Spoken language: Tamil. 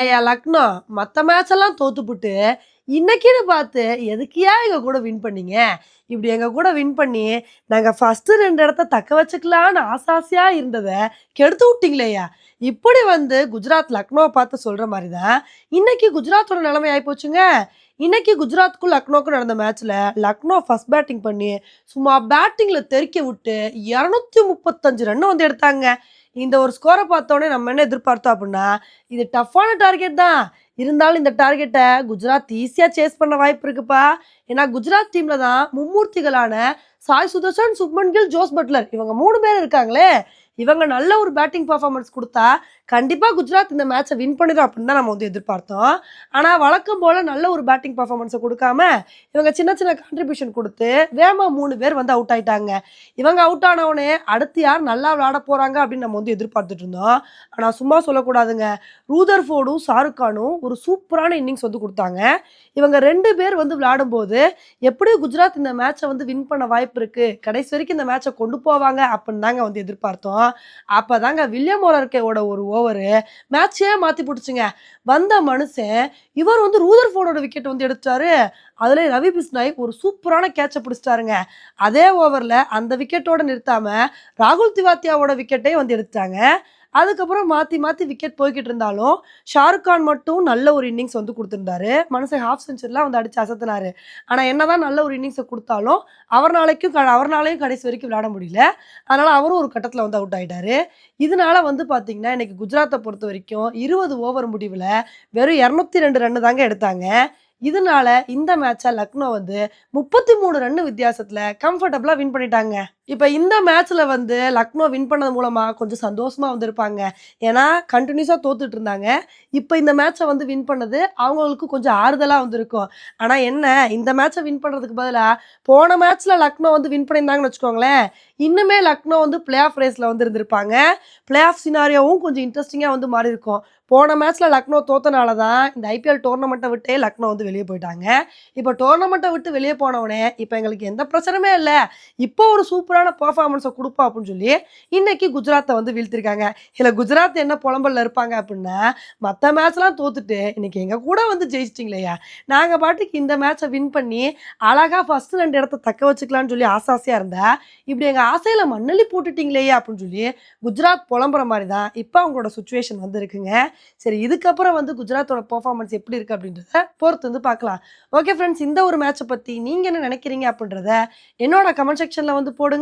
ஏயா லக்னோ மற்ற மேட்ச் எல்லாம் தோத்துப்புட்டு இன்னைக்குன்னு பார்த்து எதுக்கியா எங்கள் கூட வின் பண்ணீங்க? இப்படி எங்கள் கூட வின் பண்ணி நாங்கள் ஃபஸ்ட்டு ரெண்டு இடத்த தக்க வச்சுக்கலான்னு ஆசாசியாக இருந்ததை கெடுத்து விட்டிங்களேயா? இப்படி வந்து குஜராத் லக்னோவை பார்த்து சொல்கிற மாதிரி தான் இன்னைக்கு குஜராத்தோட நிலைமை ஆகிப்போச்சுங்க இன்னைக்கு குஜராத்துக்கும் லக்னோக்கும் நடந்த மேட்ச்சில் லக்னோ ஃபர்ஸ்ட் பேட்டிங் பண்ணி சும்மா பேட்டிங்கில் தெறிக்க விட்டு இரநூத்தி முப்பத்தஞ்சு ரன் வந்து எடுத்தாங்க. இந்த ஒரு ஸ்கோரை பார்த்தோன்னே நம்ம என்ன எதிர்பார்த்தோம் அப்படின்னா இது டஃப்பான டார்கெட் தான். இருந்தாலும் இந்த டார்கெட்டை குஜராத் ஈஸியாக சேஸ் பண்ண வாய்ப்பு இருக்குப்பா. ஏன்னா குஜராத் டீமில் தான் மும்மூர்த்திகளான சாய் சுதர்ஷன் சுப்மன் கில் ஜோஸ் பட்லர் இவங்க மூணு பேர் இருக்காங்களே. இவங்க நல்ல ஒரு பேட்டிங் பர்ஃபார்மன்ஸ் கொடுத்தா கண்டிப்பாக குஜராத் இந்த மேட்ச்சை வின் பண்ணிடும் அப்படின்னு தான் நம்ம வந்து எதிர்பார்த்தோம். ஆனால் வழக்கம் போல் நல்ல ஒரு பேட்டிங் பர்ஃபார்மன்ஸை கொடுக்காம இவங்க சின்ன சின்ன கான்ட்ரிபியூஷன் கொடுத்து வேமா மூணு பேர் வந்து அவுட் ஆயிட்டாங்க. இவங்க அவுட் ஆனவொடனே அடுத்து யார் நல்லா விளாட போகிறாங்க அப்படின்னு நம்ம வந்து எதிர்பார்த்துட்டு இருந்தோம். ஆனால் சும்மா சொல்லக்கூடாதுங்க. ரூதர் ஃபோர்டும் ஷாருக் கானும் ஒரு சூப்பரான இன்னிங்ஸ் வந்து கொடுத்தாங்க. இவங்க ரெண்டு பேர் வந்து விளையாடும்போது எப்படியும் குஜராத் இந்த மேட்சை வந்து வின் பண்ண வாய்ப்பு இருக்குது கடைசி வரைக்கும் இந்த மேட்சை கொண்டு போவாங்க அப்படின்னு தாங்க வந்து எதிர்பார்த்தோம். அப்பதாங்க வில்லியம் ஓலர்கேவோட ஒரு ஓவரு மேட்சே மாற்றி பிடிச்சிங்க. வந்த மனுஷன் இவர் வந்து ரூதர் ஃபோனோட விக்கெட் வந்து எடுத்தாரு அதில் ரவி பிஸ்னாய் ஒரு சூப்பரான கேட்சை பிடிச்சிட்டாருங்க. அதே ஓவரில் அந்த விக்கெட்டோட நிறுத்தாமல் ராகுல் திவாத்தியாவோட விக்கெட்டே வந்து எடுத்தாங்க அதுக்கப்புறம் மாற்றி மாற்றி விக்கெட் போய்கிட்டு இருந்தாலும் ஷாருக் கான் மட்டும் நல்ல ஒரு இன்னிங்ஸ் வந்து கொடுத்துருந்தாரு. மனசை ஹாஃப் செஞ்சுரிலாம் வந்து அடிச்சு அசத்தினாரு. ஆனால் என்னதான் நல்ல ஒரு இன்னிங்ஸை கொடுத்தாலும் அவர்னாலைக்கும் க- அவர்னாலையும் கடைசி வரைக்கும் விளையாட முடியல. அதனால் அவரும் ஒரு கட்டத்தில் வந்து அவுட் ஆகிட்டாரு இதனால வந்து பார்த்தீங்கன்னா இன்னைக்கு குஜராத்தை பொறுத்த வரைக்கும் இருபது ஓவர் முடிவில் வெறும் இரநூத்தி ரெண்டு ரன்னு தாங்க எடுத்தாங்க. இதனால இந்த மேட்சை லக்னோ வந்து முப்பத்தி மூணு ரன்னு வித்தியாசத்தில் கம்ஃபர்டபுளாக வின் பண்ணிட்டாங்க. இப்போ இந்த மேட்ச்ல வந்து லக்னோ வின் பண்ணது மூலமா கொஞ்சம் சந்தோஷமா வந்திருப்பாங்க. ஏன்னா கண்டினியூஸா தோத்துட்டு இருந்தாங்க. இப்போ இந்த மேட்ச்சை வந்து வின் பண்ணது அவங்களுக்கு கொஞ்சம் ஆறுதலா வந்திருக்கும். ஆனா என்ன? இந்த மேட்ச்சை வின் பண்றதுக்கு பதிலா போன மேட்ச்ல லக்னோ வந்து வின் பண்ணியிருந்தாங்கன்னு வச்சுக்கோங்களேன் இன்னுமே லக்னோ வந்து பிளே ஆஃப் ரேஸ்ல வந்து இருந்திருப்பாங்க. பிளே ஆஃப் சினாரியோவும் கொஞ்சம் இன்ட்ரெஸ்டிங்காக வந்து மாறி இருக்கும் போன மேட்ச்ல லக்னோ தோத்தனால தான் இந்த ஐபிஎல் டோர்னமெண்ட்டை விட்டே லக்னோ வந்து வெளியே போயிட்டாங்க. இப்போ டோர்னமெண்ட்டை விட்டு வெளியே போனவனே இப்போ எங்களுக்கு எந்த பிரச்சனையுமே இல்லை. இப்போ ஒரு சூப்பரான பர்ஃபார்மன்ஸை கொடுப்பா அப்படின்னு சொல்லி இன்னைக்கு குஜராத்தை வந்து வீழ்த்திருக்காங்க. இல்லை குஜராத் என்ன புலம்பல்ல இருப்பாங்க அப்படின்னா மற்ற மேட்ச்லாம் தோத்துட்டு இன்னைக்கு எங்க கூட வந்து ஜெயிச்சிட்டிங்களேயா? நாங்கள் பாட்டுக்கு இந்த மேட்சை வின் பண்ணி அழகா ஃபர்ஸ்ட் ரெண்டு இடத்த தக்க வச்சுக்கலாம்னு சொல்லி ஆசாசியா இருந்தா இப்படி எங்கள் ஆசையில மண்ணள்ளி போட்டுட்டிங்களேயா அப்படின்னு சொல்லி குஜராத் புலம்புற மாதிரி தான் இப்போ அவங்களோட சுச்சுவேஷன் வந்து இருக்குங்க. சரி இதுக்கப்புறம் வந்து குஜராத்தோட பர்ஃபார்மன்ஸ் எப்படி இருக்கு அப்படின்றத பொறுத்து வந்து பார்க்கலாம் ஓகே ஃப்ரெண்ட்ஸ் இந்த ஒரு மேட்சை பற்றி நீங்கள் என்ன நினைக்கிறீங்க அப்படின்றத என்னோட கமெண்ட் செக்ஷனில் வந்து போடுங்க.